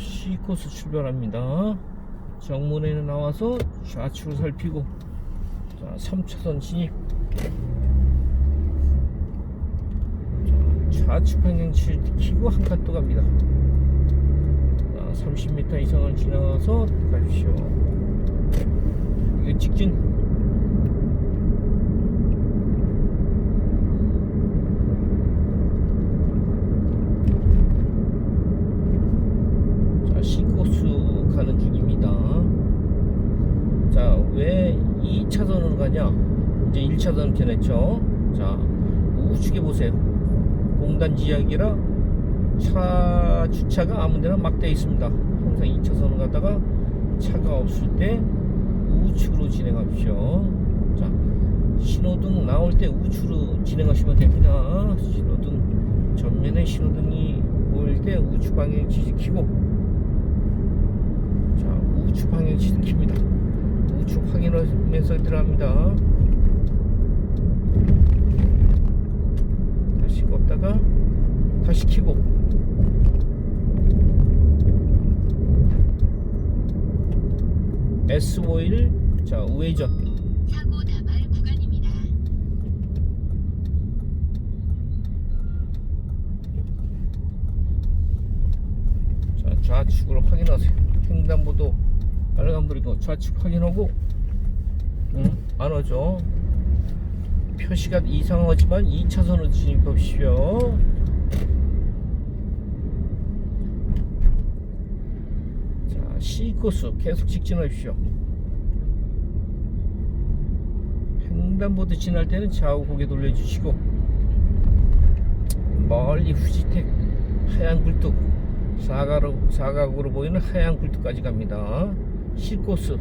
C코스 출발합니다. 정문에는 나와서 좌측을 살피고 자 3차선 진입 자, 좌측 방향치를 키고 한칸 또 갑니다. 자, 30m 이상을 지나가서 가십시오. 이게 직진 자, C코스 가는 중입니다. 자, 왜 2차선으로 가냐? 이제 1차선 변했죠. 자, 우측에 보세요. 공단 지역이라 차 주차가 아무 데나 막 돼 있습니다. 항상 2차선을 가다가 차가 없을 때 우측으로 진행하십시오. 자, 신호등 나올 때 우측으로 진행하시면 됩니다. 신호등 전면에 신호등이 보일 때 우측 방향 지지키고 자, 우측 방향 지지킵니다. 우측 확인하면서 들어갑니다. 다시 껐다가 다시 켜고 S51 자 우회전 사고 다발 구간입니다. 자 좌측으로 확인하세요 횡단보도 빨간불이고 좌측 확인하고 응, 안 오죠. 표시가 이상하지만 2차선으로 진입하십시오. 자 C코스 계속 직진하십시오. 횡단보도 지날 때는 좌우 고개 돌려주시고 멀리 후지택 하얀 굴뚝 사각으로, 사각으로 보이는 하얀 굴뚝까지 갑니다. C코스.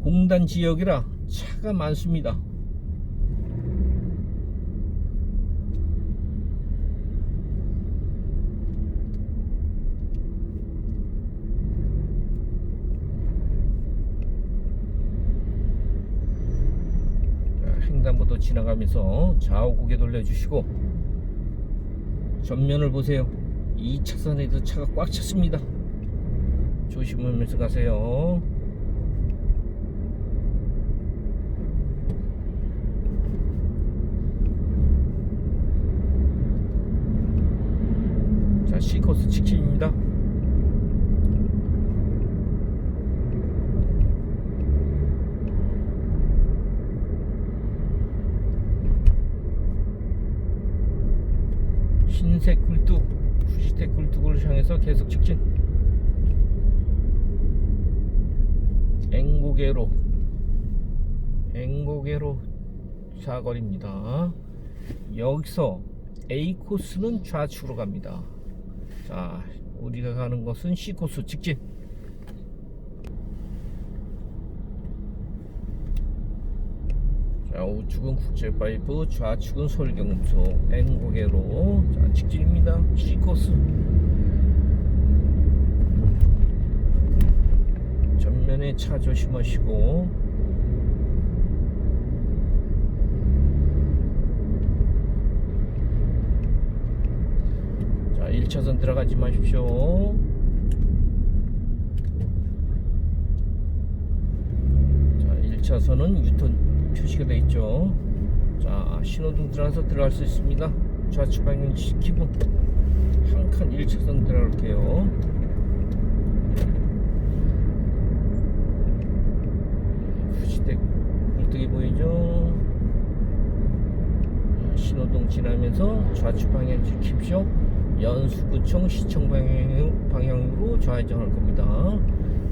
공단 지역이라 차가 많습니다. 자, 횡단보도 지나가면서 좌우 고개 돌려주시고 전면을 보세요. 2차선에도 차가 꽉 찼습니다. 조심하면서 가세요. 자 C코스 직진입니다 흰색 굴뚝, 후지색 굴뚝을 향해서 계속 직진. 앵고개로, 앵고개로 사거리입니다. 여기서 A 코스는 좌측으로 갑니다. 자, 우리가 가는 것은 C 코스 직진. 자, 우측은 국제파이프, 좌측은 솔경소, N고개로 자, 직진입니다. C코스. 전면에 차 조심하시고 자, 1차선 들어가지 마십시오. 자, 1차선은 유턴 표시가 되어 있죠. 자, 신호등 들어가서 들어갈 수 있습니다. 좌측 방향 지키고 한 칸 1차선 들어갈게요. 후지대 굴뚝이 보이죠? 자, 신호등 지나면서 좌측 방향 지킵시오. 연수구청 시청 방향, 방향으로 좌회전할 겁니다.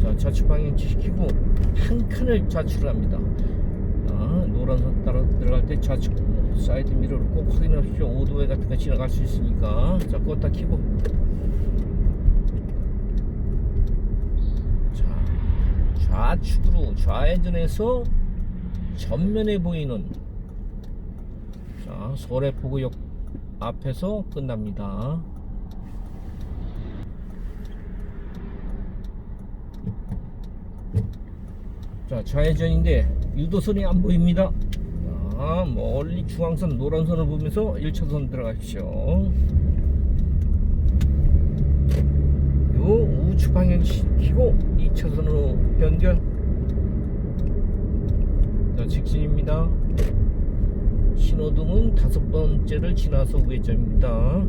자, 좌측 방향 지키고 한 칸을 좌측을 합니다. 아, 노란 선 따라 들어갈 때 좌측 사이드 미러를 꼭 확인하십시오. 오도회 같은 거 지나갈 수 있으니까. 자, 껐다 키고. 자, 좌측으로 좌회전해서 전면에 보이는 자, 소래포구역 앞에서 끝납니다. 자, 좌회전인데 유도선이 안 보입니다. 자, 멀리 중앙선 노란선을 보면서 1차선 들어가십시오. 요 우측 방향 시키고 2차선으로 변경. 자, 직진입니다. 신호등은 다섯 번째를 지나서 우회전입니다.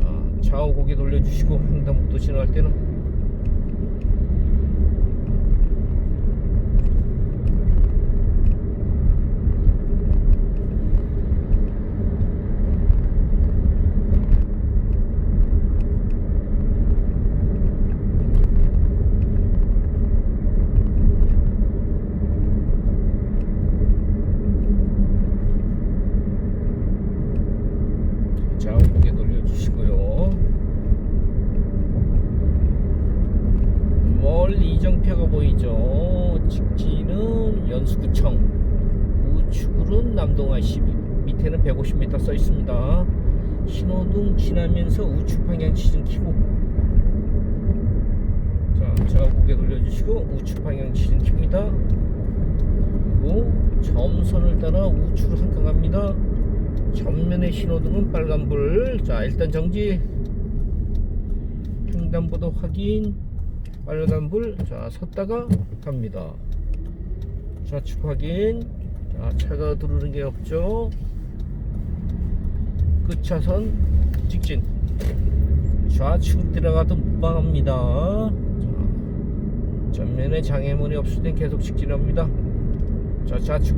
자, 좌우 고개 돌려주시고 횡단보도 지나갈 때는 좌우 고개 돌려주시고요. 멀리 이정표가 보이죠. 직진은 연수구청, 우측으로는 남동아 12, 밑에는 150m 써 있습니다. 신호등 지나면서 우측 방향 시즌 키고. 자, 좌우 고개 돌려주시고 우측 방향 시즌 킵니다. 그리고 점선을 따라 우측으로 갑니다. 전면의 신호등은 빨간불. 자 일단 정지. 횡단보도 확인. 빨간불. 자 섰다가 갑니다. 좌측 확인 자 차가 들어오는 게 없죠? 끝차선 직진. 좌측 들어가도 무방합니다. 자, 전면에 장애물이 없을 땐 계속 직진합니다. 자 좌측.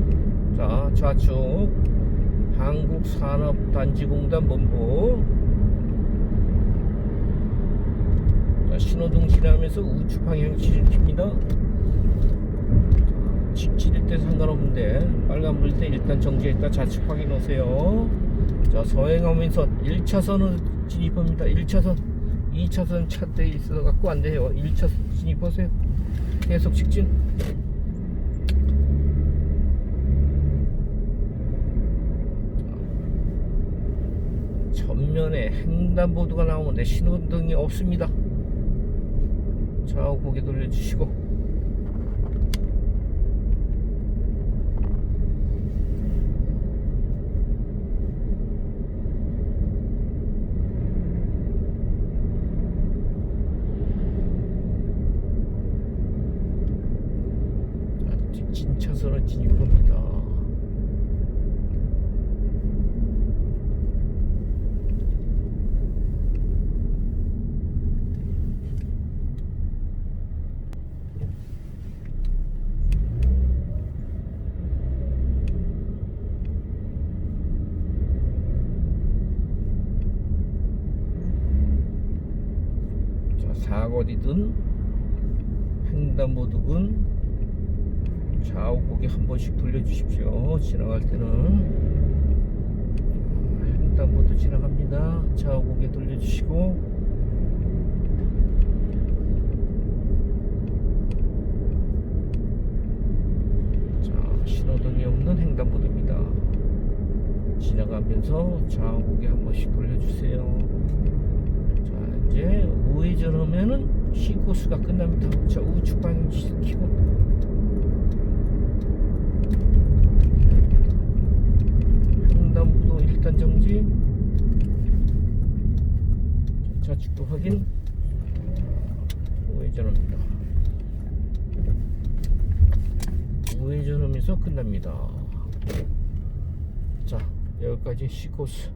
자 좌측. 한국산업단지공단 본부. 자, 신호등 지나면서 우측 방향 지름킵니다 직진일 때 상관없는데 빨간불 때 일단 정지했다. 좌측 확인하세요. 자 서행하면서 1차선으로 진입합니다. 1차선 2차선 차대 있어 갖고 안 돼요. 1차선 진입하세요. 계속 직진. 전면에 횡단보도가 나오는데 신호등이 없습니다. 좌우 고개 돌려주시고 자, 직 진 차선을 진입합니다. 자, 사거리든 횡단보도든 좌우 고개 한 번씩 돌려주십시오. 지나갈 때는 횡단보도 지나갑니다. 좌우 고개 돌려주시고 자, 신호등이 없는 횡단보도입니다. 지나가면서 좌우 고개 한 번씩 돌려주세요. 자 이제 우회전하면은 시코스가 끝납니다 자 우측 방향 시키고 횡단보도 자, 좌측도 확인. 우회전합니다. 우회전하면서 끝납니다. 자 여기까지 시코스